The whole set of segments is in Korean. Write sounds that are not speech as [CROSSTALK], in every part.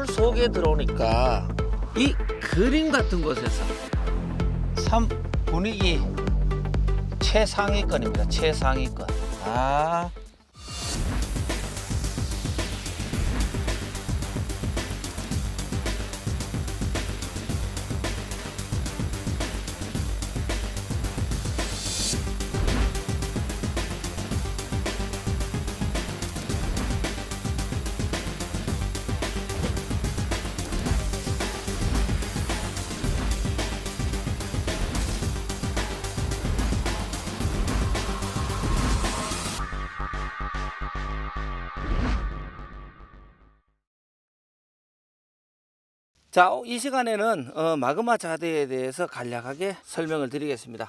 물 속에 들어오니까 이 그림 같은 곳에서 참 분위기 최상위권입니다. 최상위권. 아. 자, 이 시간에는 어, 마그마 자대에 대해서 간략하게 설명을 드리겠습니다.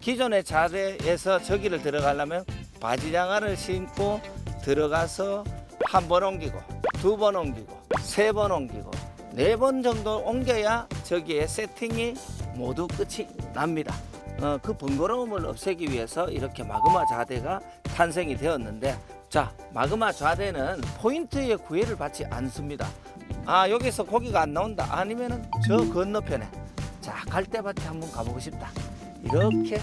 기존의 자대에서 저기를 들어가려면 바지장화를 신고 들어가서 한 번 옮기고 두 번 옮기고 세 번 옮기고 네 번 정도 옮겨야 저기에 세팅이 모두 끝이 납니다. 어, 그 번거로움을 없애기 위해서 이렇게 마그마 자대가 탄생이 되었는데 자 마그마 좌대는 포인트의 구애를 받지 않습니다. 아 여기서 고기가 안 나온다 아니면은 저 건너편에 자 갈대밭에 한번 가보고 싶다 이렇게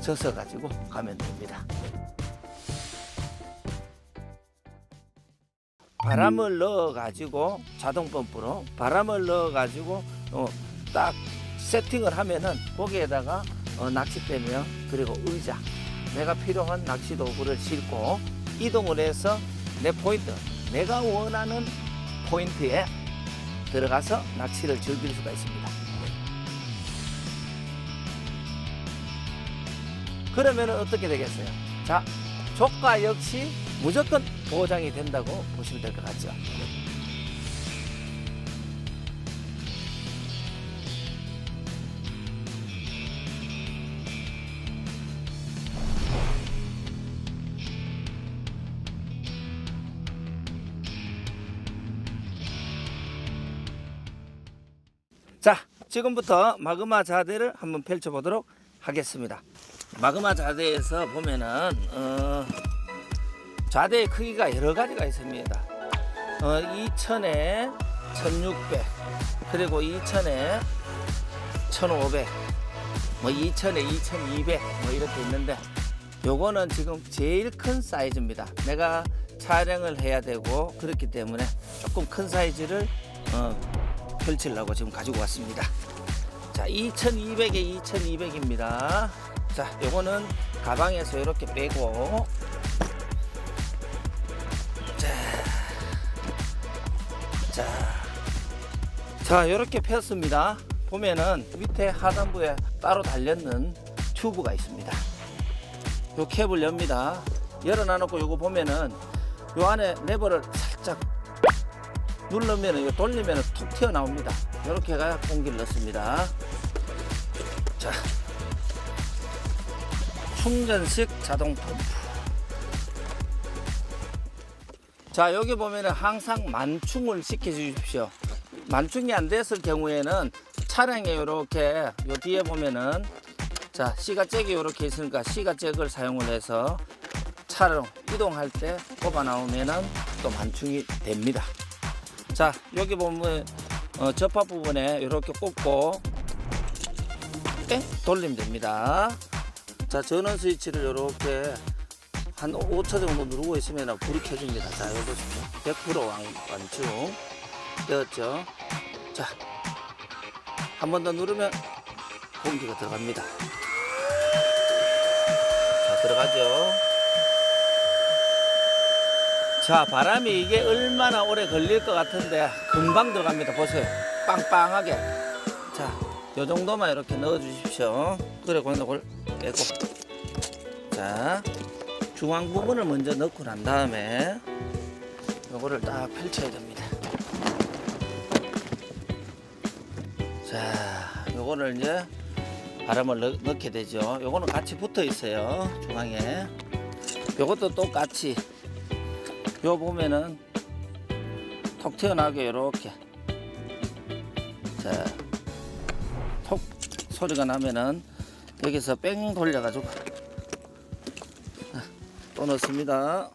져서 가지고 가면 됩니다. 바람을 넣어 가지고 자동 펌프로 바람을 넣어 가지고 어, 딱 세팅을 하면은 거기에다가 어, 낚싯대며 그리고 의자 내가 필요한 낚시 도구를 싣고 이동을 해서 내 포인트 내가 원하는 포인트에 들어가서 낚시를 즐길 수가 있습니다. 그러면 어떻게 되겠어요? 자, 조가 역시 무조건 보장이 된다고 보시면 될 것 같죠. 지금부터 마그마 자대를 한번 펼쳐보도록 하겠습니다. 마그마 자대에서 보면은 어, 자대의 크기가 여러 가지가 있습니다. 어, 2,000에 1,600 그리고 2,000에 1,500 뭐 2,000에 2,200 뭐 이렇게 있는데 요거는 지금 제일 큰 사이즈입니다. 내가 촬영을 해야 되고 그렇기 때문에 조금 큰 사이즈를 어, 펼치려고 지금 가지고 왔습니다. 자, 2200에 2200입니다. 자, 요거는 가방에서 이렇게 빼고 자, 자, 자, 이렇게 폈습니다. 보면은 밑에 하단부에 따로 달렸는 튜브가 있습니다. 요 캡을 엽니다. 열어놔놓고 요거 보면은 요 안에 레버를 살짝 누르면 돌리면 툭 튀어나옵니다. 이렇게 해가 공기를 넣습니다. 자, 충전식 자동 펌프. 자, 여기 보면은 항상 만충을 시켜 주십시오. 만충이 안 됐을 경우에는 차량에 이렇게 요 뒤에 보면은 자, 시가잭이 이렇게 있으니까 시가잭을 사용을 해서 차로 이동할 때 뽑아 나오면은 또 만충이 됩니다. 자 여기 보면 어, 접합 부분에 이렇게 꽂고 뺑 돌리면 됩니다. 자 전원 스위치를 이렇게 한 5초 정도 누르고 있으면 불이 켜집니다. 자 여기 보십시오. 100% 완, 완충 되었죠? 자 한 번 더 누르면 공기가 들어갑니다. 자 들어가죠 자 바람이 이게 얼마나 오래 걸릴 것 같은데 금방 들어갑니다. 보세요. 빵빵하게. 자 요 정도만 이렇게 넣어 주십시오. 그래 그걸 빼고. 자 중앙 부분을 먼저 넣고 난 다음에 요거를 딱 펼쳐야 됩니다. 자 요거를 이제 바람을 넣, 넣게 되죠. 요거는 같이 붙어 있어요 중앙에. 요것도 똑같이 요 보면은 톡 튀어나오게 이렇게 자 톡 소리가 나면은 여기서 뺑 돌려가지고 또 넣습니다.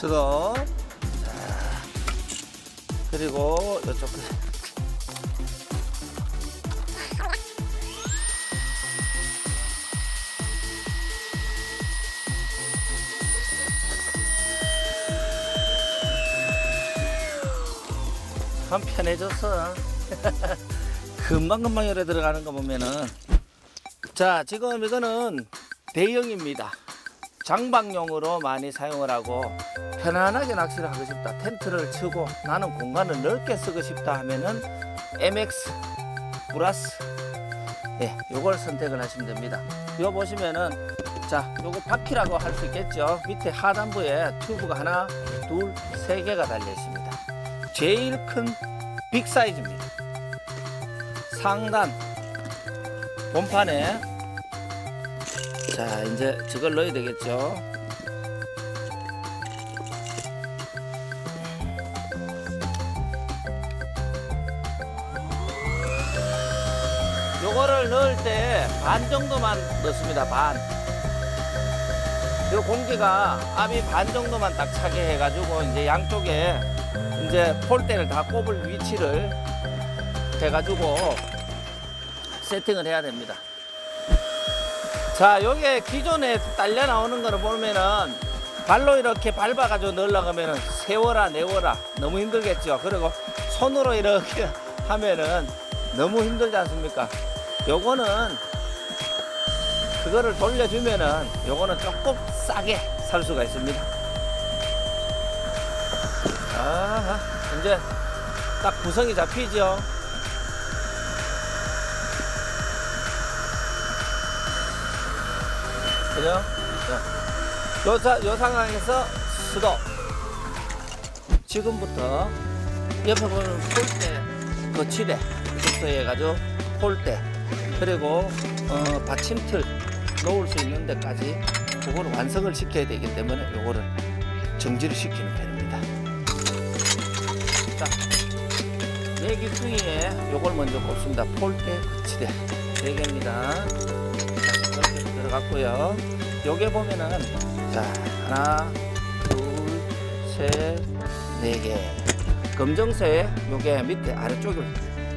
자, 그리고 이쪽 참 편해졌어. [LAUGHS] 금방금방 열에 들어가는 거 보면은. 자, 지금 이거는 대형입니다. 장박용으로 많이 사용을 하고 편안하게 낚시를 하고 싶다. 텐트를 치고 나는 공간을 넓게 쓰고 싶다 하면은 MX 플러스 예, 요걸 선택을 하시면 됩니다. 요 보시면은 자, 요거 바퀴라고 할 수 있겠죠. 밑에 하단부에 튜브가 하나, 둘, 세 개가 달려 있습니다. 제일 큰 빅 사이즈입니다. 상단 본판에 자 이제 저걸 넣어야 되겠죠. 요거를 넣을 때 반 정도만 넣습니다. 반. 요 공기가 압이 반 정도만 딱 차게 해가지고 이제 양쪽에 이제 폴대를 다 꼽을 위치를 해가지고 세팅을 해야 됩니다. 자, 요게 기존에 딸려 나오는 거를 보면은 발로 이렇게 밟아가지고 넣으려면 세워라, 내워라. 너무 힘들겠죠. 그리고 손으로 이렇게 [LAUGHS] 하면은 너무 힘들지 않습니까? 요거는 그거를 돌려주면은 요거는 조금 싸게 살 수가 있습니다. 아, 이제 딱 구성이 잡히죠. 그죠? 자, 요, 사- 요 상황에서 수도. 지금부터 옆에 보면 폴대, 거치대, 부터 해가지고 폴대, 그리고 어, 받침틀 놓을 수 있는 데까지 그거를 완성을 시켜야 되기 때문에 요거를 정지를 시키는 편입니다. 자, 네기 중에 요걸 먼저 꼽습니다. 폴대, 거치대 네 개입니다. 자, 이렇게 들어갔고요. 요게 보면은 자 하나, 둘, 셋, 네 개. 검정색 요게 밑에 아래쪽을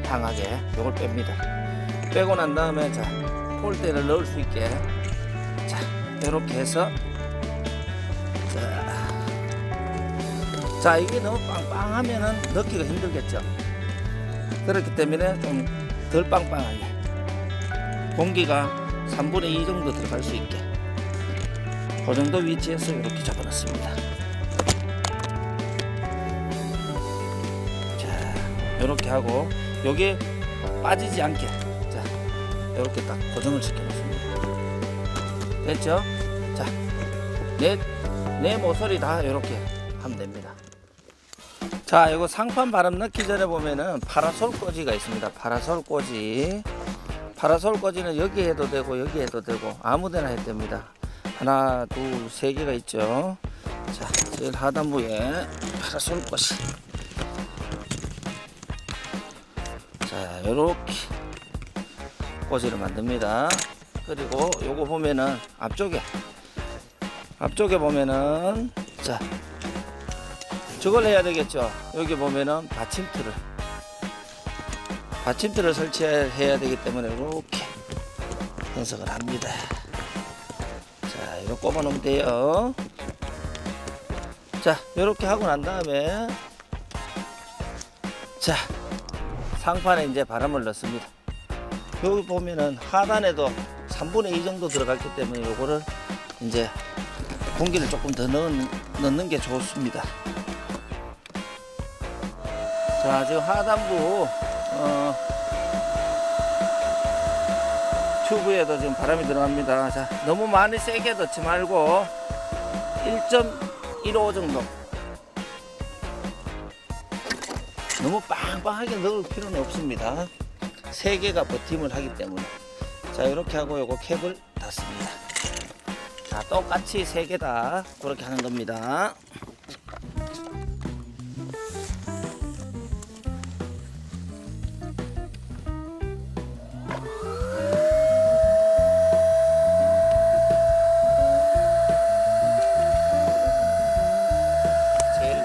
향하게 요걸 뺍니다. 빼고 난 다음에 자 폴대를 넣을 수 있게. 자 이렇게 해서. 자, 자 이게 너무 빵빵하면은 넣기가 힘들겠죠. 그렇기 때문에 좀 덜 빵빵하게. 공기가 3분의 2 정도 들어갈 수 있게. 그 정도 위치에서 이렇게 잡아놨습니다. 자, 이렇게 하고 여기 빠지지 않게. 자, 이렇게 딱 고정을 시켜놓습니다. 됐죠? 자, 내, 내 모서리 다 이렇게 하면 됩니다. 자, 이거 상판 바람 넣기 전에 보면은 파라솔 꽂이가 있습니다. 파라솔 꽂이. 파라솔 꽂이는 여기 해도 되고 여기 해도 되고 아무 데나 해도 됩니다. 하나, 둘, 세 개가 있죠. 자, 제일 하단부에 파라솔 꽂이. 자, 요렇게 꽂이를 만듭니다. 그리고 요거 보면은 앞쪽에 앞쪽에 보면은 자 저걸 해야 되겠죠. 여기 보면은 받침틀을 받침틀을 설치해야 되기 때문에 이렇게 분석을 합니다. 자, 이거 꼽아 놓으면 돼요. 자, 이렇게 하고 난 다음에 자, 상판에 이제 바람을 넣습니다. 여기 보면은 하단에도 3분의 2 정도 들어갔기 때문에 요거를 이제 공기를 조금 더 넣는, 넣는 게 좋습니다. 자, 지금 하단부 어, 튜브에도 지금 바람이 들어갑니다. 자, 너무 많이 세게 넣지 말고 1.15 정도. 너무 빵빵하게 넣을 필요는 없습니다. 세 개가 버팀을 하기 때문에. 자 이렇게 하고 요거 캡을 닫습니다. 자 똑같이 세 개 다 그렇게 하는 겁니다.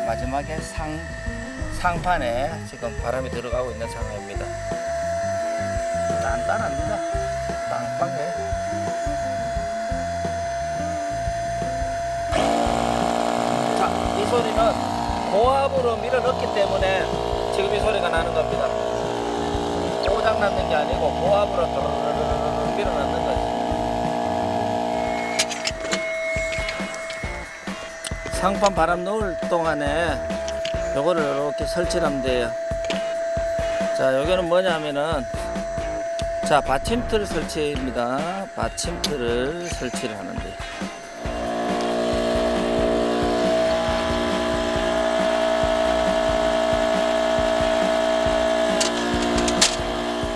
마지막에 상, 상판에 지금 바람이 들어가고 있는 상황입니다. 단단합니다. 빵빵해. 자, 이 소리는 고압으로 밀어 넣기 때문에 지금 이 소리가 나는 겁니다. 고장 났는 게 아니고 고압으로 또르르르르 밀어 넣는 거지. 상판 바람 넣을 동안에 요거를 이렇게 설치를 하면 돼요. 자, 여기는 뭐냐면은 자, 받침틀 설치입니다. 받침틀을 설치를 하는데.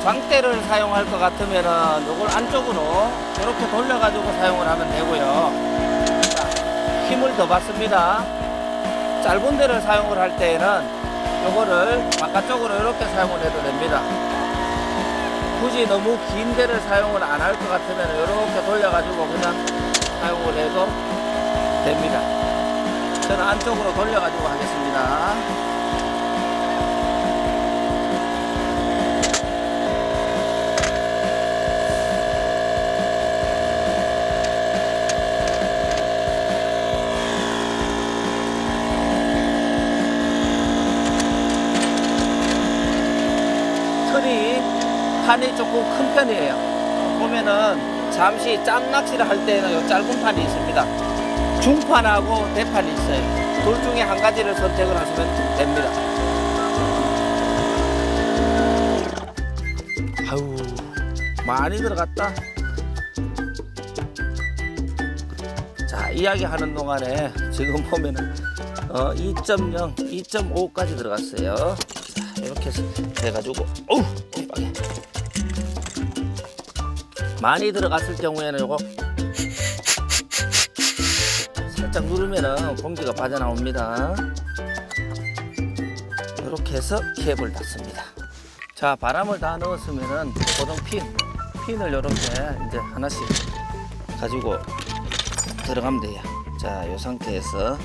장대를 사용할 것 같으면은 요걸 안쪽으로 이렇게 돌려가지고 사용을 하면 되고요. 자, 힘을 더 받습니다. 짧은 데를 사용을 할 때에는 요거를 바깥쪽으로 이렇게 사용을 해도 됩니다. 굳이 너무 긴 데를 사용을 안 할 것 같으면 이렇게 돌려가지고 그냥 사용을 해도 됩니다. 저는 안쪽으로 돌려가지고 하겠습니다. 틀이 판이 조금 큰 편이에요. 보면은 잠시 짬 낚시를 할 때는 요 짧은 판이 있습니다. 중판하고 대판이 있어요. 둘 중에 한 가지를 선택을 하시면 됩니다. 아우 많이 들어갔다. 자 이야기하는 동안에 지금 보면은 어, 2.0, 2.5까지 들어갔어요. 자, 이렇게 해서 해가지고, 어우, 깜빡해. 많이 들어갔을 경우에는 요거 살짝 누르면은 공기가 빠져나옵니다. 이렇게 해서 캡을 닫습니다. 자, 바람을 다 넣었으면은 고정 핀, 핀을 이렇게 이제 하나씩 가지고 들어가면 돼요. 자, 이 상태에서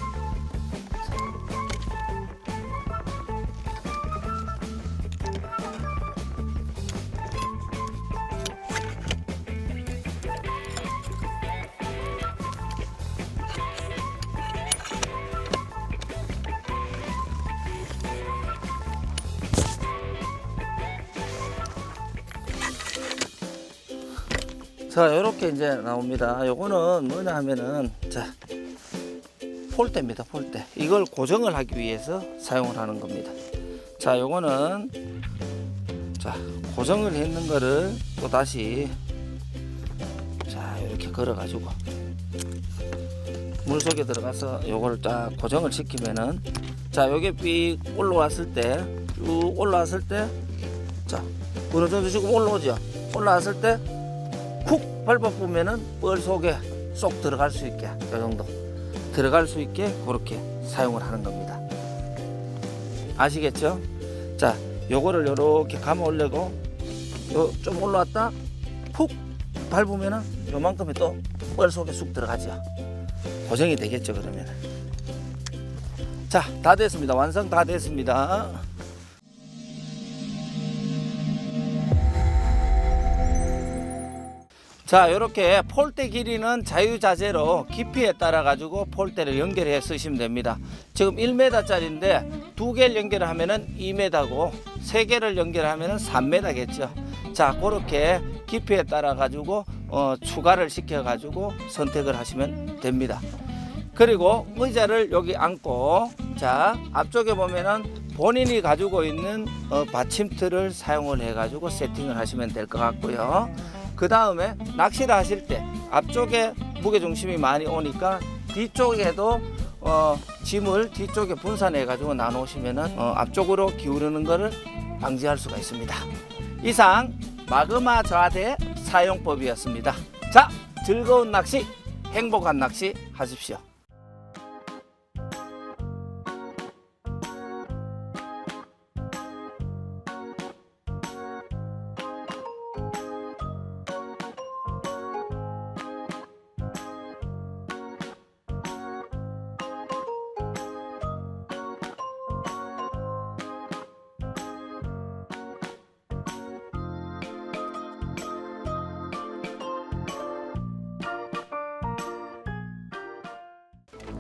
자, 이렇게 이제 나옵니다. 요거는 뭐냐 하면은, 자, 폴대입니다, 폴대. 이걸 고정을 하기 위해서 사용을 하는 겁니다. 자, 요거는, 자, 고정을 했는 거를 또 다시, 자, 이렇게 걸어 가지고, 물 속에 들어가서 요거를 딱 고정을 시키면은, 자, 요게 삐 올라왔을 때, 쭉 올라왔을 때, 자, 어느 정도 지금 올라오죠? 올라왔을 때, 쿡 밟아보면은 뻘 속에 쏙 들어갈 수 있게 이 정도. 들어갈 수 있게 그렇게 사용을 하는 겁니다. 아시겠죠? 자 요거를 요렇게 감아 올리고 요좀 올라왔다? 푹 밟으면은 요만큼이 또 뻘 속에 쑥 들어가죠. 고정이 되겠죠 그러면 자 다 됐습니다. 완성 다 됐습니다 자 이렇게 폴대 길이는 자유자재로 깊이에 따라 가지고 폴대를 연결해 쓰시면 됩니다. 지금 1m 짜리인데 두 개를 연결하면은 2m고 세 개를 연결하면은 3m겠죠. 자 그렇게 깊이에 따라 가지고 어, 추가를 시켜 가지고 선택을 하시면 됩니다. 그리고 의자를 여기 앉고 자 앞쪽에 보면은 본인이 가지고 있는 어, 받침틀을 사용을 해 가지고 세팅을 하시면 될 것 같고요 그 다음에 낚시를 하실 때 앞쪽에 무게 중심이 많이 오니까 뒤쪽에도 어, 짐을 뒤쪽에 분산해 가지고 나누시면은 어, 앞쪽으로 기울이는 것을 방지할 수가 있습니다. 이상 마그마 저하대 사용법이었습니다. 자, 즐거운 낚시, 행복한 낚시 하십시오.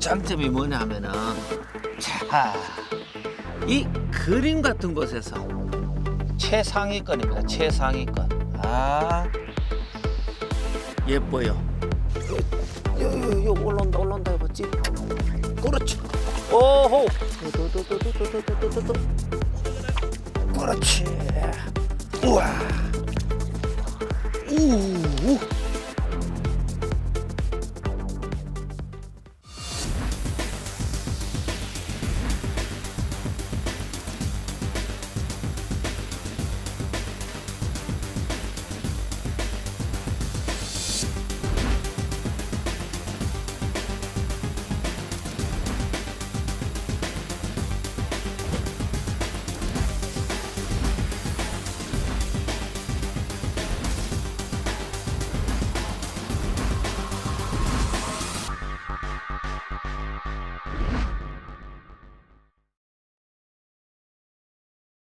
장점이 뭐냐 하면은 자, 이 그림 같은 곳에서 최상위권입니다. 최상위권. 아, 예뻐요. 요, 요, 요, 올라온다, 올라온다, 봤지? 그렇지. 오호. 도도도도도도도도도. 그렇지. 우와. 우.